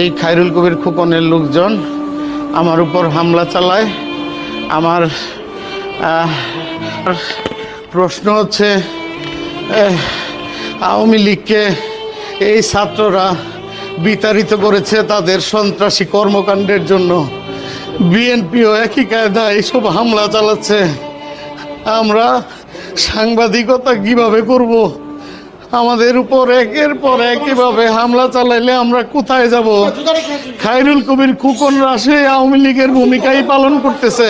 এই খায়রুল কবির খোকনের লোকজন আমার উপর হামলা চালায়। আমার প্রশ্ন হচ্ছে আওয়ামী লীগকে এই ছাত্ররা বিতাড়িত করেছে তাদের সন্ত্রাসী কর্মকাণ্ডের জন্য। বিএনপিও একই কায়দায় এইসব হামলা চালাচ্ছে। আমরা সাংবাদিকতা কীভাবে করব? আমাদের উপর একের পর এক এভাবে হামলা চালাইলে আমরা কোথায় যাব? খাইরুল কবির খুকন রাশে আওয়ামী লীগের ভূমিকাই পালন করতেছে।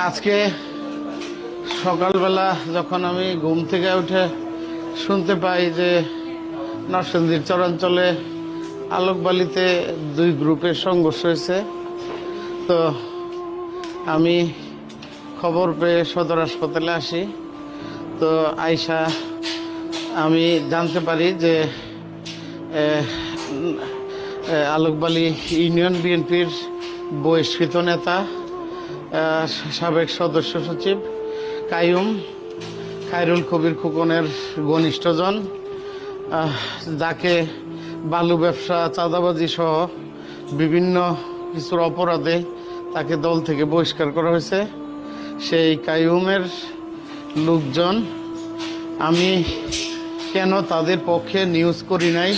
আজকে সকালবেলা যখন আমি ঘুম থেকে উঠে শুনতে পাই যে নরসিংদীর চরাঞ্চলে আলোকবালিতে দুই গ্রুপের সংঘর্ষ হয়েছে। তো আমি খবর পেয়ে সদর হাসপাতালে আসি। তো আয়সা আমি জানতে পারি যে আলোকবালি ইউনিয়ন বিএনপির বহিষ্কৃত নেতা সাবেক সদস্য সচিব কায়ুম খায়রুল কবির খোকনের ঘনিষ্ঠজন যাকে বালু ব্যবসা, চাঁদাবাজি সহ বিভিন্ন কিছুর অপরাধে তাকে দল থেকে বহিষ্কার করা হয়েছে। সেই কায়ুমের লোকজন, আমি কেন তাদের পক্ষে নিউজ করি নাই?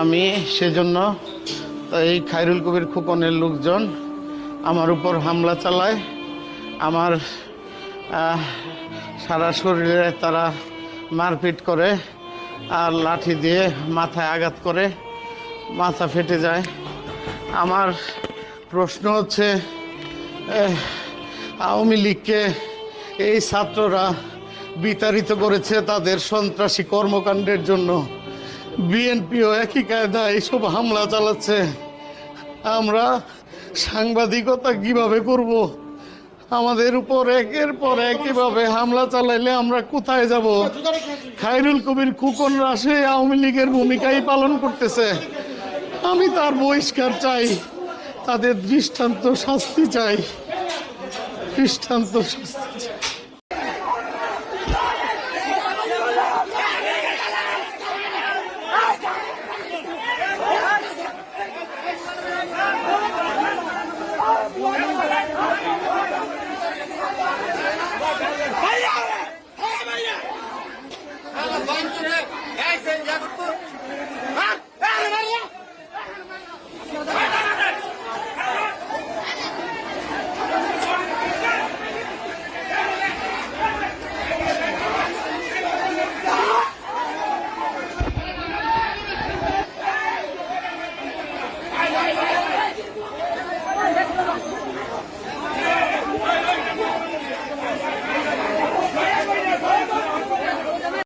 আমি সেজন্য এই খায়রুল কবির খোকনের লোকজন আমার উপর হামলা চালায়। আমার সারা শরীরে তারা মারপিট করে। আর লাঠি দিয়ে মাথায় আঘাত করে মাথা ফেটে যায়। আমার প্রশ্ন হচ্ছে আওয়ামী লীগকে এই ছাত্ররা বিতাড়িত করেছে তাদের সন্ত্রাসী কর্মকাণ্ডের জন্য। বিএনপিও একই কায়দায় এইসব হামলা চালাচ্ছে। আমরা সাংবাদিকতা কীভাবে করব? আমাদের উপর একের পর একইভাবে হামলা চালাইলে আমরা কোথায় যাব? খাইরুল কবির খুকন রাশে আওয়ামী লীগের ভূমিকাই পালন করতেছে। আমি তার বহিষ্কার চাই, তাদের দৃষ্টান্ত শাস্তি চাই। দৃষ্টান্ত শাস্তি চাই।